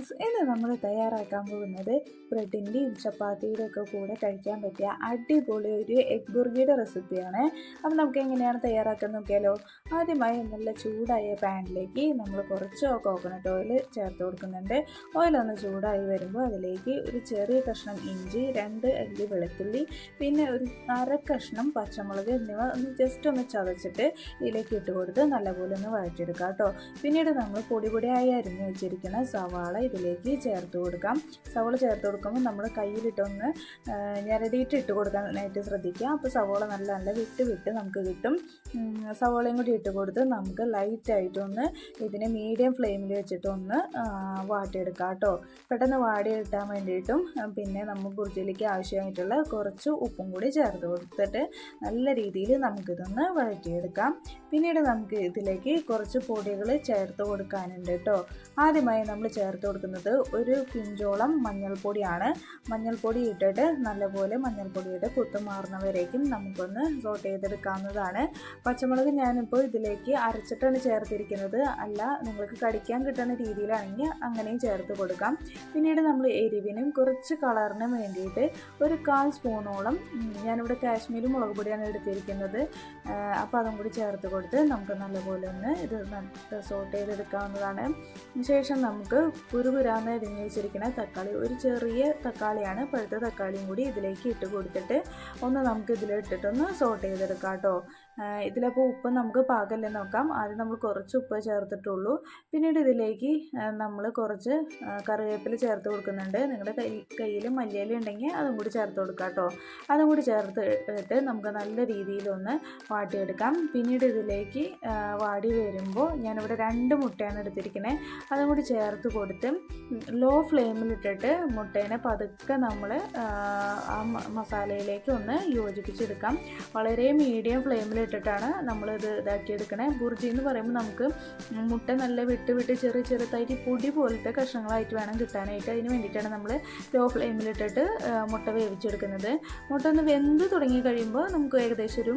Friends ഇന്ന് നമ്മൾ തയ്യാറാക്കാൻ പോകുന്നത് ബ്രെഡിന്റെയും ചപ്പാത്തിയുടെ ഒക്കെ കൂടെ കഴിക്കാൻ പറ്റിയ അടിപൊളി ഒരു എഗ് ബുർഗിയുടെ റെസിപ്പിയാണ്. അപ്പോൾ നമുക്ക് എങ്ങനെയാണ് തയ്യാറാക്കാൻ നോക്കിയാലോ? ആദ്യമായി നല്ല ചൂടായ പാനിലേക്ക് നമ്മൾ കുറച്ച് കോക്കനട്ട് ഓയിൽ ചേർത്ത് കൊടുക്കുന്നുണ്ട്. ഓയിലൊന്ന് ചൂടായി വരുമ്പോൾ അതിലേക്ക് ഒരു ചെറിയ കഷ്ണം ഇഞ്ചി രണ്ട് അല്ലി വെളുത്തുള്ളി പിന്നെ ഒരു അര കഷ്ണം പച്ചമുളക് എന്നിവ ഒന്ന് ജസ്റ്റ് ഒന്ന് ചതച്ചിട്ട് ഇതിലേക്ക് ഇട്ട് കൊടുത്ത് നല്ലപോലെ ഒന്ന് വഴറ്റിയെടുക്കാം കേട്ടോ. പിന്നീട് നമ്മൾ പൊടി പൊടിയായി അരിഞ്ഞ് വെച്ചിരിക്കുന്ന സവാള ഇതിലേക്ക് ചേർത്ത് കൊടുക്കാം. സവോള ചേർത്ത് കൊടുക്കുമ്പോൾ നമ്മൾ കയ്യിലിട്ടൊന്ന് ഞെരടിയിട്ട് ഇട്ട് കൊടുക്കാനായിട്ട് ശ്രദ്ധിക്കുക. അപ്പോൾ സവോള നല്ല നല്ല വിട്ട് വിട്ട് നമുക്ക് കിട്ടും. സവോളയും കൂടി ഇട്ട് കൊടുത്ത് നമുക്ക് ലൈറ്റായിട്ടൊന്ന് ഇതിനെ മീഡിയം ഫ്ലെയിമിൽ വെച്ചിട്ടൊന്ന് വാട്ടിയെടുക്കാം കേട്ടോ. പെട്ടെന്ന് വാടി കിട്ടാൻ വേണ്ടിയിട്ടും പിന്നെ നമ്മൾ ബുർജിലേക്ക് ആവശ്യമായിട്ടുള്ള കുറച്ച് ഉപ്പും കൂടി ചേർത്ത് കൊടുത്തിട്ട് നല്ല രീതിയിൽ നമുക്കിതൊന്ന് വഴറ്റിയെടുക്കാം. പിന്നീട് നമുക്ക് ഇതിലേക്ക് കുറച്ച് പൊടികൾ ചേർത്ത് കൊടുക്കാനുണ്ട് കേട്ടോ. ആദ്യമായി നമ്മൾ ചേർത്ത് കൊടുക്കുന്നത് ഒരു പിഞ്ചോളം മഞ്ഞൾപ്പൊടിയാണ്. മഞ്ഞൾപ്പൊടി ഇട്ടിട്ട് നല്ലപോലെ മഞ്ഞൾപ്പൊടിയുടെ കുത്ത് മാറുന്നവരേക്കും നമുക്കൊന്ന് സോട്ട് ചെയ്തെടുക്കാവുന്നതാണ്. പച്ചമുളക് ഞാനിപ്പോൾ ഇതിലേക്ക് അരച്ചിട്ടാണ് ചേർത്തിരിക്കുന്നത്. അല്ല നിങ്ങൾക്ക് കടിക്കാൻ കിട്ടുന്ന രീതിയിലാണെങ്കിൽ അങ്ങനെയും ചേർത്ത് കൊടുക്കാം. പിന്നീട് നമ്മൾ എരിവിനും കുറച്ച് കളറിനും വേണ്ടിയിട്ട് ഒരു കാൽ സ്പൂണോളം ഞാനിവിടെ കാശ്മീരി മുളക് പൊടിയാണ് എടുത്തിരിക്കുന്നത്. അപ്പോൾ അതും കൂടി ചേർത്ത് കൊടുത്ത് നമുക്ക് നല്ലപോലെ ഒന്ന് ഇത് സോട്ട് ചെയ്തെടുക്കാവുന്നതാണ്. ശേഷം നമുക്ക് കുരുകുരാന്ന് അരിഞ്ഞ് വെച്ചിരിക്കുന്ന തക്കാളി ഒരു ചെറിയ തക്കാളിയാണ്. പഴുത്ത തക്കാളിയും കൂടി ഇതിലേക്ക് ഇട്ട് കൊടുത്തിട്ട് ഒന്ന് നമുക്ക് ഇതിലിട്ടിട്ടൊന്ന് സോട്ട് ചെയ്തെടുക്കാം കേട്ടോ. ഇതിലപ്പോൾ ഉപ്പ് നമുക്ക് പാകല്ലേ നോക്കാം. ആദ്യം നമ്മൾ കുറച്ച് ഉപ്പ് ചേർത്തിട്ടുള്ളൂ. പിന്നീട് ഇതിലേക്ക് നമ്മൾ കുറച്ച് കറിവേപ്പില ചേർത്ത് കൊടുക്കുന്നുണ്ട്. നിങ്ങളുടെ കൈ കയ്യിൽ മല്ലിയില ഉണ്ടെങ്കിൽ അതും കൂടി ചേർത്ത് കൊടുക്കാം കേട്ടോ. അതും കൂടി ചേർത്തിട്ട് നമുക്ക് നല്ല രീതിയിലൊന്ന് വാട്ടിയെടുക്കാം. പിന്നീട് ഇതിലേക്ക് വാടി വരുമ്പോൾ ഞാനിവിടെ രണ്ട് മുട്ടയാണ് എടുത്തിരിക്കുന്നത് അതും കൂടി ചേർത്ത് കൊടുത്ത് ലോ ഫ്ലെയിമിലിട്ടിട്ട് മുട്ടേനെ പതുക്കെ നമ്മൾ ആ മസാലയിലേക്ക് ഒന്ന് യോജിപ്പിച്ചെടുക്കാം. വളരെ മീഡിയം ഫ്ലെയിമിലിട്ടിട്ടാണ് നമ്മളിത് ഇതാക്കിയെടുക്കണേ. ബുർജി എന്ന് പറയുമ്പോൾ നമുക്ക് മുട്ട നല്ല വിട്ട് വിട്ട് ചെറിയ ചെറുതായിട്ട് പൊടി പോലത്തെ കഷ്ണങ്ങളായിട്ട് വേണം കിട്ടാനായിട്ട്. അതിന് വേണ്ടിയിട്ടാണ് നമ്മൾ ലോ ഫ്ലെയിമിലിട്ടിട്ട് മുട്ട വേവിച്ചെടുക്കുന്നത്. മുട്ട ഒന്ന് വെന്ത് തുടങ്ങി കഴിയുമ്പോൾ നമുക്ക് ഏകദേശം ഒരു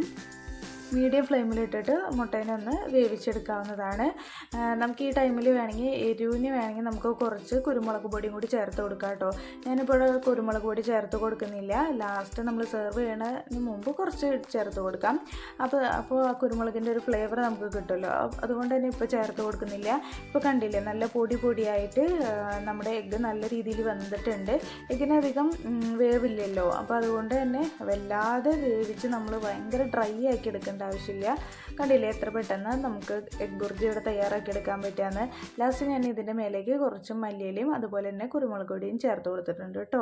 മീഡിയം ഫ്ലെയിമിലിട്ടിട്ട് മുട്ടേനെ ഒന്ന് വേവിച്ചെടുക്കാവുന്നതാണ് നമുക്ക് ഈ ടൈമിൽ വേണമെങ്കിൽ എരിവിന് വേണമെങ്കിൽ നമുക്ക് കുറച്ച് കുരുമുളക് പൊടിയും കൂടി ചേർത്ത് കൊടുക്കാം കേട്ടോ. ഞാനിപ്പോൾ കുരുമുളക് പൊടി ചേർത്ത് കൊടുക്കുന്നില്ല. ലാസ്റ്റ് നമ്മൾ സെർവ് ചെയ്യണതിന് മുമ്പ് കുറച്ച് ചേർത്ത് കൊടുക്കാം. അപ്പോൾ അപ്പോൾ ആ കുരുമുളകിന്റെ ഒരു ഫ്ലേവർ നമുക്ക് കിട്ടുമല്ലോ. അതുകൊണ്ട് തന്നെ ഇപ്പോൾ ചേർത്ത് കൊടുക്കുന്നില്ല. ഇപ്പോൾ കണ്ടില്ലേ നല്ല പൊടി പൊടിയായിട്ട് നമ്മുടെ എഗ്ഗ് നല്ല രീതിയിൽ വന്നിട്ടുണ്ട്. എഗ്ഗിനധികം വേവില്ലല്ലോ. അപ്പോൾ അതുകൊണ്ട് തന്നെ വല്ലാതെ വേവിച്ച് നമ്മൾ ഭയങ്കര ഡ്രൈ ആക്കി എടുക്കേണ്ട ആവശ്യമില്ല. കണ്ടില്ലേ എത്ര പെട്ടെന്ന് നമുക്ക് എഗ് ബുർജി ഇവിടെ തയ്യാറാക്കി എടുക്കാൻ പറ്റുകയെന്ന്. ലാസ്റ്റ് ഞാൻ ഇതിന്റെ മേലേക്ക് കുറച്ച് മല്ലിയിലയും അതുപോലെ തന്നെ കുരുമുളക് പൊടിയും ചേർത്ത് കൊടുത്തിട്ടുണ്ട് കേട്ടോ.